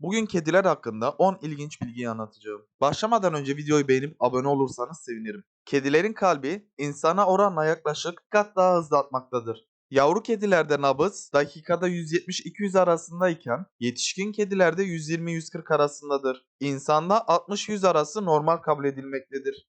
Bugün kediler hakkında 10 ilginç bilgiyi anlatacağım. Başlamadan önce videoyu beğenip abone olursanız sevinirim. Kedilerin kalbi insana oranla yaklaşık kat daha hızlı atmaktadır. Yavru kedilerde nabız dakikada 170-200 arasındayken yetişkin kedilerde 120-140 arasındadır. İnsanda 60-100 arası normal kabul edilmektedir.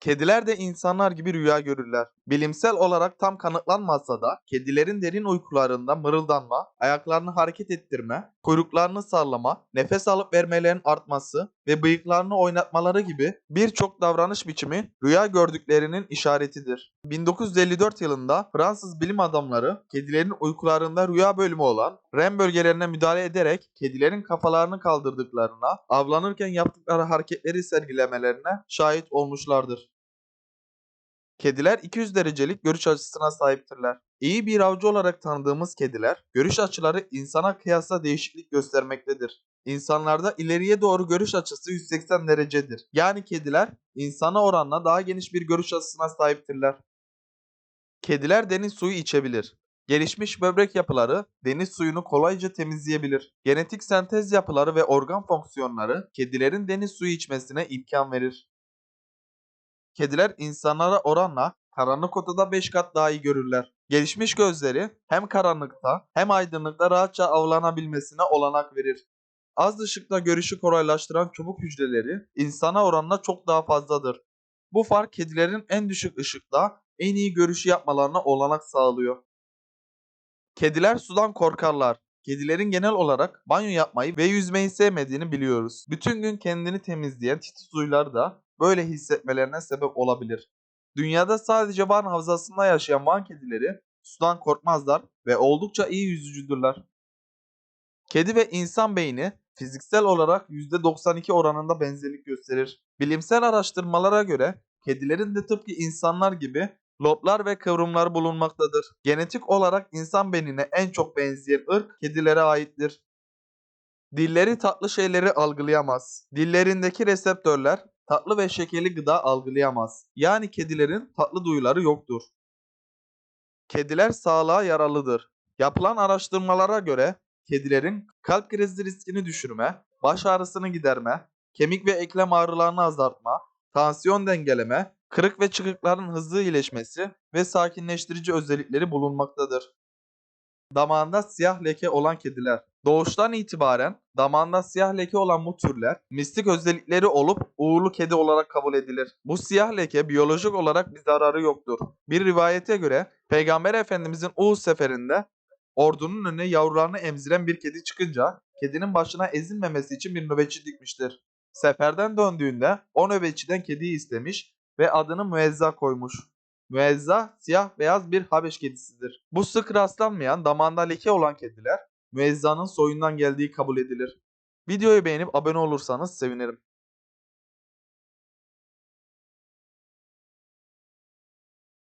Kediler de insanlar gibi rüya görürler. Bilimsel olarak tam kanıtlanmasa da kedilerin derin uykularında mırıldanma, ayaklarını hareket ettirme, kuyruklarını sallama, nefes alıp vermelerinin artması ve bıyıklarını oynatmaları gibi birçok davranış biçimi rüya gördüklerinin işaretidir. 1954 yılında Fransız bilim adamları kedilerin uykularında rüya bölümü olan REM bölgelerine müdahale ederek kedilerin kafalarını kaldırdıklarına, avlanırken yaptıkları hareketleri sergilemelerine şahit olmuşlardır. Kediler 200 derecelik görüş açısına sahiptirler. İyi bir avcı olarak tanıdığımız kediler, görüş açıları insana kıyasla değişiklik göstermektedir. İnsanlarda ileriye doğru görüş açısı 180 derecedir. Yani kediler insana oranla daha geniş bir görüş açısına sahiptirler. Kediler deniz suyu içebilir. Gelişmiş böbrek yapıları deniz suyunu kolayca temizleyebilir. Genetik sentez yapıları ve organ fonksiyonları kedilerin deniz suyu içmesine imkan verir. Kediler insanlara oranla karanlık odada 5 kat daha iyi görürler. Gelişmiş gözleri hem karanlıkta hem aydınlıkta rahatça avlanabilmesine olanak verir. Az ışıkta görüşü kolaylaştıran çubuk hücreleri insana oranla çok daha fazladır. Bu fark kedilerin en düşük ışıkta en iyi görüşü yapmalarına olanak sağlıyor. Kediler sudan korkarlar. Kedilerin genel olarak banyo yapmayı ve yüzmeyi sevmediğini biliyoruz. Bütün gün kendini temizleyen titiz suylar da böyle hissetmelerine sebep olabilir. Dünyada sadece Van Havzası'nda yaşayan Van kedileri sudan korkmazlar ve oldukça iyi yüzücüdürler. Kedi ve insan beyni fiziksel olarak %92 oranında benzerlik gösterir. Bilimsel araştırmalara göre kedilerin de tıpkı insanlar gibi loblar ve kıvrımlar bulunmaktadır. Genetik olarak insan beynine en çok benzeyen ırk kedilere aittir. Dilleri tatlı şeyleri algılayamaz. Dillerindeki reseptörler tatlı ve şekerli gıda algılayamaz. Yani kedilerin tatlı duyuları yoktur. Kediler sağlığa yaralıdır. Yapılan araştırmalara göre kedilerin kalp krizi riskini düşürme, baş ağrısını giderme, kemik ve eklem ağrılarını azaltma, tansiyon dengeleme, kırık ve çıkıkların hızlı iyileşmesi ve sakinleştirici özellikleri bulunmaktadır. Damağında siyah leke olan kediler. Doğuştan itibaren damağında siyah leke olan bu türler mistik özellikleri olup uğurlu kedi olarak kabul edilir. Bu siyah leke biyolojik olarak bir zararı yoktur. Bir rivayete göre Peygamber Efendimizin Uhud seferinde ordunun önüne yavrularını emziren bir kedi çıkınca kedinin başına ezilmemesi için bir nöbetçi dikmiştir. Seferden döndüğünde o nöbetçiden kediyi istemiş ve adını Müezza koymuş. Müezza siyah beyaz bir Habeş kedisidir. Bu sık rastlanmayan damağında leke olan kediler Müezza'nın soyundan geldiği kabul edilir. Videoyu beğenip abone olursanız sevinirim.